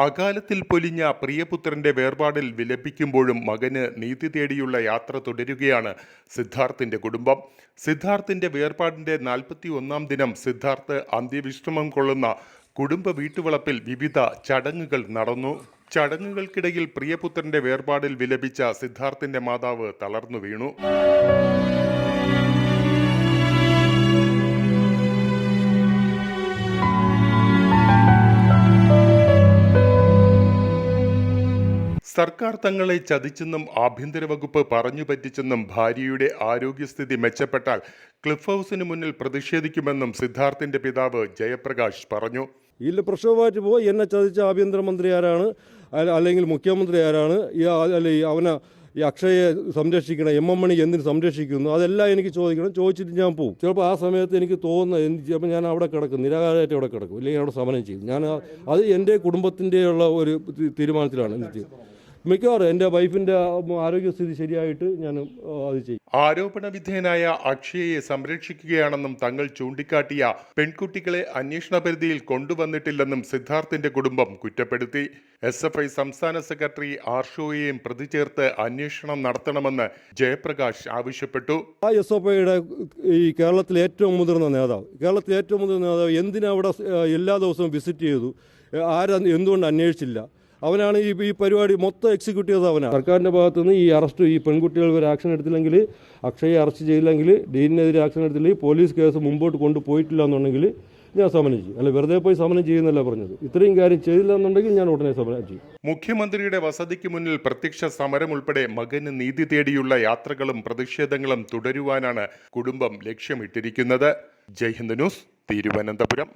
അകാലത്തിൽ പൊലിഞ്ഞ പ്രിയപുത്രന്റെ വേർപാടിൽ വിലപിക്കുമ്പോഴും മകന് നീതി തേടിയുള്ള യാത്ര തുടരുകയാണ് സിദ്ധാർത്ഥിന്റെ കുടുംബം. സിദ്ധാർത്ഥിന്റെ വേർപാടിന്റെ നാൽപ്പത്തി ഒന്നാം ദിനം സിദ്ധാർത്ഥ് അന്ത്യവിശ്രമം കൊള്ളുന്ന കുടുംബ വീട്ടുവളപ്പിൽ വിവിധ ചടങ്ങുകൾ നടന്നു. ചടങ്ങുകൾക്കിടയിൽ പ്രിയപുത്രന്റെ വേർപാടിൽ വിലപിച്ച സിദ്ധാർത്ഥിന്റെ മാതാവ് തളർന്നു വീണു. സർക്കാർ തങ്ങളെ ചതിച്ചെന്നും ആഭ്യന്തര വകുപ്പ് പറഞ്ഞു പറ്റിച്ചെന്നും ഭാര്യയുടെ ആരോഗ്യസ്ഥിതി മെച്ചപ്പെട്ടാൽ ക്ലിഫ് ഹൗസിന് മുന്നിൽ പ്രതിഷേധിക്കുമെന്നും സിദ്ധാർത്ഥിന്റെ പിതാവ് ജയപ്രകാശ് പറഞ്ഞു. ഇല്ല പ്രക്ഷോഭമായിട്ട് പോയി എന്നെ ചതിച്ച ആഭ്യന്തരമന്ത്രി ആരാണ്? അല്ലെങ്കിൽ മുഖ്യമന്ത്രി ആരാണ്? ഈ അവനെ ഈ അക്ഷയെ സംരക്ഷിക്കണം എം എം മണി എന്തിന് സംരക്ഷിക്കുന്നു? അതെല്ലാം എനിക്ക് ചോദിക്കണം. ചോദിച്ചിട്ട് ഞാൻ പോകും ചിലപ്പോൾ ആ സമയത്ത് എനിക്ക് തോന്നുന്ന എനിക്ക് ചിലപ്പോൾ ഞാൻ അവിടെ കിടക്കും. നിരാകാരമായിട്ട് അവിടെ കിടക്കും. ഇല്ലെങ്കിൽ അവിടെ സമരം ചെയ്യും. ഞാൻ അത് എന്റെ കുടുംബത്തിന്റെയുള്ള ഒരു തീരുമാനത്തിലാണ് ചെയ്യുന്നത്. മിക്കവാറും എന്റെ വൈഫിന്റെ ആരോഗ്യസ്ഥിതി ശരിയായിട്ട് ഞാൻ അത് ചെയ്യും. ആരോപണ വിധേയനായ അക്ഷയയെ സംരക്ഷിക്കുകയാണെന്നും തങ്ങൾ ചൂണ്ടിക്കാട്ടിയ പെൺകുട്ടികളെ അന്വേഷണ പരിധിയിൽ കൊണ്ടുവന്നിട്ടില്ലെന്നും സിദ്ധാർത്ഥിന്റെ കുടുംബം കുറ്റപ്പെടുത്തി. എസ് എഫ് ഐ സംസ്ഥാന സെക്രട്ടറി ആർഷോയെയും പ്രതി ചേർത്ത് അന്വേഷണം നടത്തണമെന്ന് ജയപ്രകാശ് ആവശ്യപ്പെട്ടു. ആ എസ് എഫ് ഐയുടെ ഈ കേരളത്തിലെ ഏറ്റവും മുതിർന്ന നേതാവ്. കേരളത്തിലെ ഏറ്റവും മുതിർന്ന നേതാവ് എന്തിനാ അവിടെ എല്ലാ ദിവസവും വിസിറ്റ് ചെയ്തു. ആരും എന്തുകൊണ്ട് അന്വേഷിച്ചില്ല? അവനാണ് ഈ ഈ പരിപാടി മൊത്തം എക്സിക്യൂട്ട് ചെയ്തത് അവനാണ്. സർക്കാരിന്റെ ഭാഗത്തു നിന്ന് ഈ അറസ്റ്റ് ഈ പെൺകുട്ടികൾ ഒരു ആക്ഷൻ എടുത്തില്ലെങ്കിൽ അക്ഷയെ അറസ്റ്റ് ചെയ്തില്ലെങ്കിൽ ഡീനിനെതിരെ ആക്ഷൻ എടുത്തില്ലെങ്കിൽ പോലീസ് കേസ് മുമ്പോട്ട് കൊണ്ടുപോയിട്ടില്ല എന്നുണ്ടെങ്കിൽ ഞാൻ സമരം ചെയ്യും. അല്ല വെറുതെ പോയി സമനം ചെയ്യുന്നല്ല പറഞ്ഞത്. ഇത്രയും കാര്യം ചെയ്തില്ല എന്നുണ്ടെങ്കിൽ ഞാൻ ഉടനെ സമരം ചെയ്യും. മുഖ്യമന്ത്രിയുടെ വസതിക്ക് മുന്നിൽ പ്രത്യക്ഷ സമരം ഉൾപ്പെടെ മകന് നീതി തേടിയുള്ള യാത്രകളും പ്രതിഷേധങ്ങളും തുടരുവാനാണ് കുടുംബം ലക്ഷ്യമിട്ടിരിക്കുന്നത്. ജയ്ഹിന്ദ് ന്യൂസ് തിരുവനന്തപുരം.